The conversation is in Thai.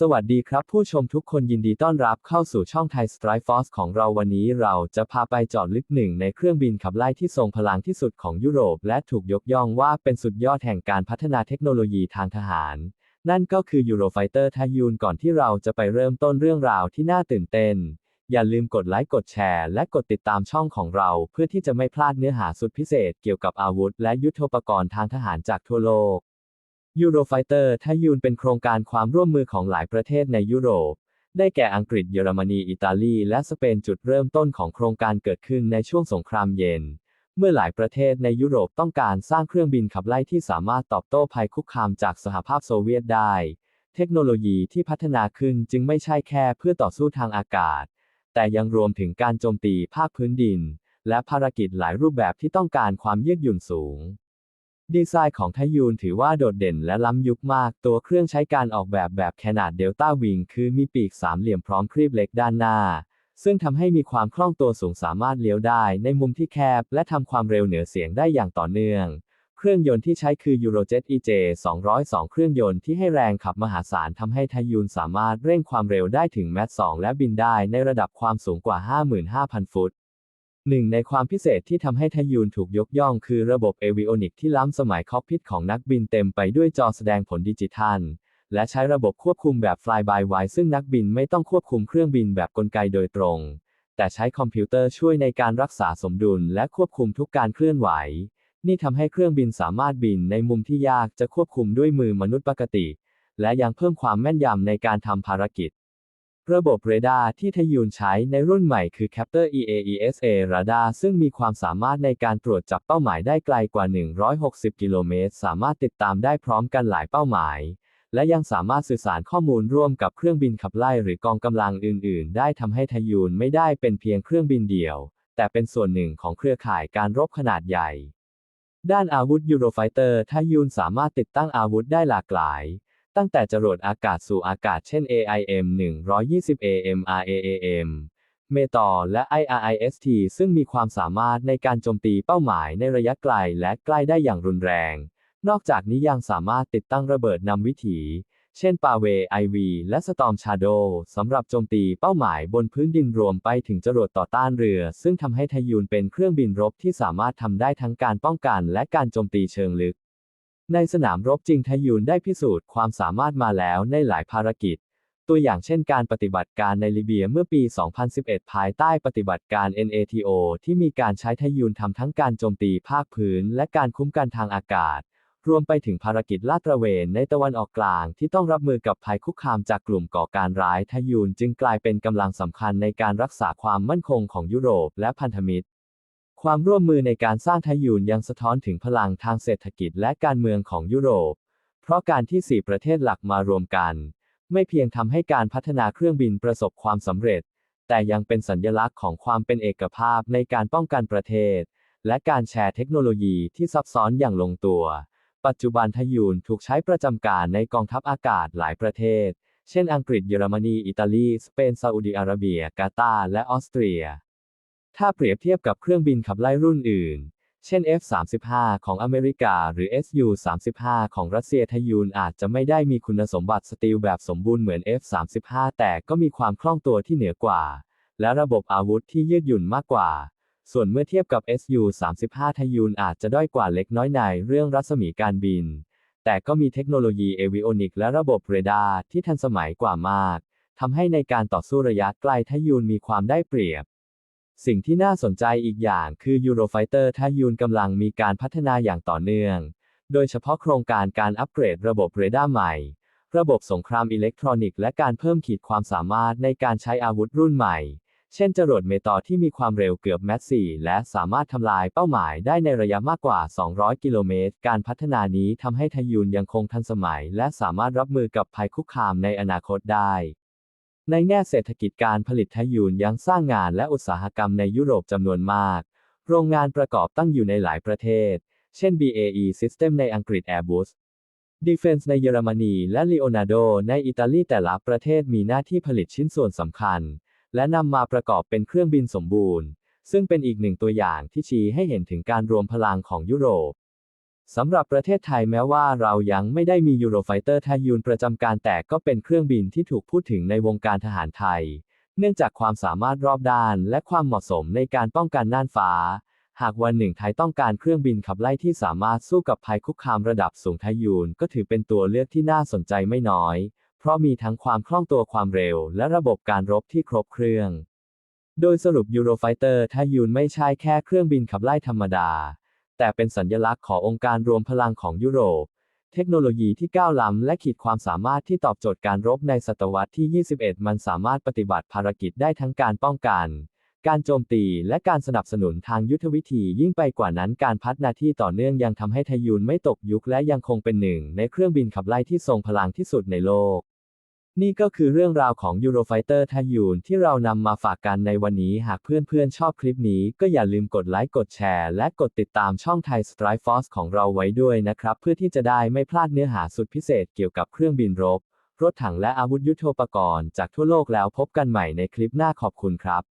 สวัสดีครับผู้ชมทุกคนยินดีต้อนรับเข้าสู่ช่องไทย Strike Force ของเราวันนี้เราจะพาไปจอดลึกหนึ่งในเครื่องบินขับไล่ที่ทรงพลังที่สุดของยุโรป และถูกยกย่องว่าเป็นสุดยอดแห่งการพัฒนาเทคโนโลยีทางทหาร นั่นก็คือ Eurofighter t a y u n ก่อนที่เราจะไปเริ่มต้นเรื่องราวที่น่าตื่นเต้น อย่าลืมกดไลค์กดแชร์ และกดติดตามช่องของเรา เพื่อที่จะไม่พลาดเนื้อหาสุดพิเศษเกี่ยวกับอาวุธ และยุทโธปกรณ์ทางทหารจากทั่วโลก Eurofighter ทายูนเป็นโครงการความร่วมมือของหลายประเทศในยุโรป ได้แก่อังกฤษเยอรมนี อิตาลี และสเปนจุดเริ่มต้นของโครงการเกิดขึ้นในช่วงสงครามเย็น เมื่อหลายประเทศในยุโรปต้องการสร้างเครื่องบินขับไล่ที่สามารถตอบโต้ภัยคุกคามจากสหภาพโซเวียตได้ เทคโนโลยีที่พัฒนาขึ้นจึงไม่ใช่แค่เพื่อต่อสู้ทางอากาศ แต่ยังรวมถึงการโจมตีภาคพื้นดิน และภารกิจหลายรูปแบบที่ต้องการความยืดหยุ่นสูง ดีไซน์ของไทยูนถือว่าโดดเด่นและล้ำยุคมาก ตัวเครื่องใช้การออกแบบแบบขนาดเดลต้าวิงคือมีปีกสามเหลี่ยมพร้อมครีบเล็กด้านหน้า ซึ่งทำให้มีความคล่องตัวสูงสามารถเลี้ยวได้ในมุมที่แคบ และทำความเร็วเหนือเสียงได้อย่างต่อเนื่อง เครื่องยนต์ที่ใช้คือ Eurojet EJ 202 เครื่องยนต์ที่ให้แรงขับมหาศาลทำให้ไทยูนสามารถเร่งความเร็วได้ถึงแมท2และบินได้ในระดับความสูงกว่า 55,000 ฟุต หนึ่งในความพิเศษที่ทำให้ทยูนถูกยกย่องคือระบบเอวิโอนิกที่ล้ำสมัยคอกพิทของนักบินเต็มไปด้วยจอแสดงผลดิจิทัล และใช้ระบบควบคุมแบบ Fly by Wire ซึ่งนักบินไม่ต้องควบคุมเครื่องบินแบบกลไกโดยตรง แต่ใช้คอมพิวเตอร์ช่วยในการรักษาสมดุลและควบคุมทุกการเคลื่อนไหว นี่ทำให้เครื่องบินสามารถบินในมุมที่ยากจะควบคุมด้วยมือมนุษย์ปกติ และยังเพิ่มความแม่นยำในการทำภารกิจ ระบบเรดาร์ที่ทยูนใช้ในรุ่นใหม่คือ Captor EAESA Radar ซึ่งมีความสามารถในการตรวจจับเป้าหมายได้ไกลกว่า 160 กิโลเมตร สามารถติดตามได้พร้อมกันหลายเป้าหมาย และยังสามารถสื่อสารข้อมูลร่วมกับเครื่องบินขับไล่หรือกองกำลังอื่น ๆ ได้ทำให้ทยูนไม่ได้เป็นเพียงเครื่องบินเดียว แต่เป็นส่วนหนึ่งของเครือข่ายการรบขนาดใหญ่ ด้านอาวุธ Eurofighter ทยูนสามารถติดตั้งอาวุธได้หลากหลาย ตั้งแต่จรวดอากาศสู่อากาศเช่น AIM 120 AM RAAM เมตอและ IRIST ซึ่งมีความสามารถในการโจมตีเป้าหมายในระยะไกลและใกล้ได้อย่างรุนแรง นอกจากนี้ยังสามารถติดตั้งระเบิดนำวิถี เช่นปาเวไอวีและสตอมชาโดสำหรับโจมตีเป้าหมายบนพื้นดินรวมไปถึงจรวดต่อต้านเรือ ซึ่งทำให้ทยูนเป็นเครื่องบินรบที่สามารถทำได้ทั้งการป้องกันและการโจมตีเชิงลึก ในสนามรบจริงทยูนได้พิสูจน์ความสามารถมาแล้วในหลายภารกิจ ตัวอย่างเช่นการปฏิบัติการในลิเบียเมื่อปี 2011 ภายใต้ปฏิบัติการ NATO ที่มีการใช้ทยูนทำทั้งการโจมตีภาคพื้น และการคุ้มกันทางอากาศ รวมไปถึงภารกิจลาดตระเวนในตะวันออกกลางที่ต้องรับมือกับภัยคุกคามจากกลุ่มก่อการร้ายทยูนจึงกลายเป็นกำลังสำคัญในการรักษาความมั่นคงของยุโรปและพันธมิตร ความร่วมมือในการสร้างทยูนยังสะท้อนถึงพลังทางเศรษฐกิจและการเมืองของยุโรป เพราะการที่สี่ประเทศหลักมารวมกัน ไม่เพียงทำให้การพัฒนาเครื่องบินประสบความสำเร็จ แต่ยังเป็นสัญลักษณ์ของความเป็นเอกภาพในการป้องกันประเทศ และการแชร์เทคโนโลยีที่ซับซ้อนอย่างลงตัว ปัจจุบันทยูนถูกใช้ประจำการในกองทัพอากาศหลายประเทศ เช่น อังกฤษ เยอรมนี อิตาลี สเปน ซาอุดิอาระเบีย กาตาร์ และออสเตรีย ถ้าเปรียบเทียบกับเครื่องบินขับไล่รุ่นอื่น เช่น F-35 ของอเมริกา หรือ Su-35 ของรัสเซียทยูนอาจจะไม่ได้มีคุณสมบัติสตีลแบบสมบูรณ์เหมือน F-35 แต่ก็มีความคล่องตัวที่เหนือกว่า และระบบอาวุธที่ยืดหยุ่นมากกว่า ส่วนเมื่อเทียบกับ Su-35 ทยูนอาจจะด้อยกว่าเล็กน้อยในเรื่องรัศมีการบิน แต่ก็มีเทคโนโลยีเอวิโอนิกและระบบเรดาร์ที่ทันสมัยกว่ามากทำให้ในการต่อสู้ระยะไกลทยูนมีความได้เปรียบ สิ่งที่น่าสนใจอีกอย่างคือ Eurofighter ทยูนกำลังมีการพัฒนาอย่างต่อเนื่อง โดยเฉพาะโครงการการอัปเกรดระบบเรดาร์ใหม่ ระบบสงครามอิเล็กทรอนิกส์และการเพิ่มขีดความสามารถในการใช้อาวุธรุ่นใหม่ เช่นจรวดเมตอที่มีความเร็วเกือบแมส4และสามารถทำลายเป้าหมายได้ในระยะมากกว่า 200 กิโลเมตร การพัฒนานี้ทำให้ทยูนยังคงทันสมัย และสามารถรับมือกับภัยคุกคามในอนาคตได้ ในแง่เศรษฐกิจการผลิตทยูนยังสร้างงานและอุตสาหกรรมในยุโรปจำนวนมาก โรงงานประกอบตั้งอยู่ในหลายประเทศ เช่น BAE System ในอังกฤษ Airbus Defense ในเยอรมนีและ Leonardo ในอิตาลีแต่ละประเทศมีหน้าที่ผลิตชิ้นส่วนสำคัญ และนำมาประกอบเป็นเครื่องบินสมบูรณ์ ซึ่งเป็นอีกหนึ่งตัวอย่างที่ชี้ให้เห็นถึงการรวมพลังของยุโรป สำหรับประเทศไทยแม้ว่าเรายังไม่ได้มียูโรไฟเตอร์ทายูนประจำการแต่ก็เป็นเครื่องบินที่ถูกพูดถึงในวงการทหารไทย เนื่องจากความสามารถรอบด้านและความเหมาะสมในการป้องกันน่านฟ้า หากวันหนึ่งไทยต้องการเครื่องบินขับไล่ที่สามารถสู้กับภัยคุกคามระดับสูงทายูนก็ถือเป็นตัวเลือกที่น่าสนใจไม่น้อย เพราะมีทั้งความคล่องตัวความเร็ว และระบบการรบที่ครบเครื่อง โดยสรุปยูโรไฟเตอร์ทายูนไม่ใช่แค่เครื่องบินขับไล่ธรรมดา แต่เป็นสัญลักษณ์ขององค์การรวมพลังของยุโรป เทคโนโลยีที่ก้าวล้ำและขีดความสามารถที่ตอบโจทย์การรบในศตวรรษที่ 21 มันสามารถปฏิบัติภารกิจได้ทั้งการป้องกัน การโจมตีและการสนับสนุนทางยุทธวิธียิ่งไปกว่านั้นการพัฒนาที่ต่อเนื่องยังทำให้ทยูนไม่ตกยุคและยังคงเป็นหนึ่ง ในเครื่องบินขับไล่ที่ทรงพลังที่สุดในโลก นี่ก็คือเรื่องราวของ Eurofighter ทยูนที่เรานำมาฝากกันในวันนี้หากเพื่อนๆ ชอบคลิปนี้ก็อย่าลืมกดไลค์กดแชร์ และกดติดตามช่องไทย Strike Force ของเราไว้ด้วยนะครับ เพื่อที่จะได้ไม่พลาดเนื้อหาสุดพิเศษเกี่ยวกับเครื่องบินรบ รถถังและอาวุธยุโทโธปกรณ์จากทั่วโลกแล้วพบกันใหม่ในคลิปหน้าขอบคุณครับ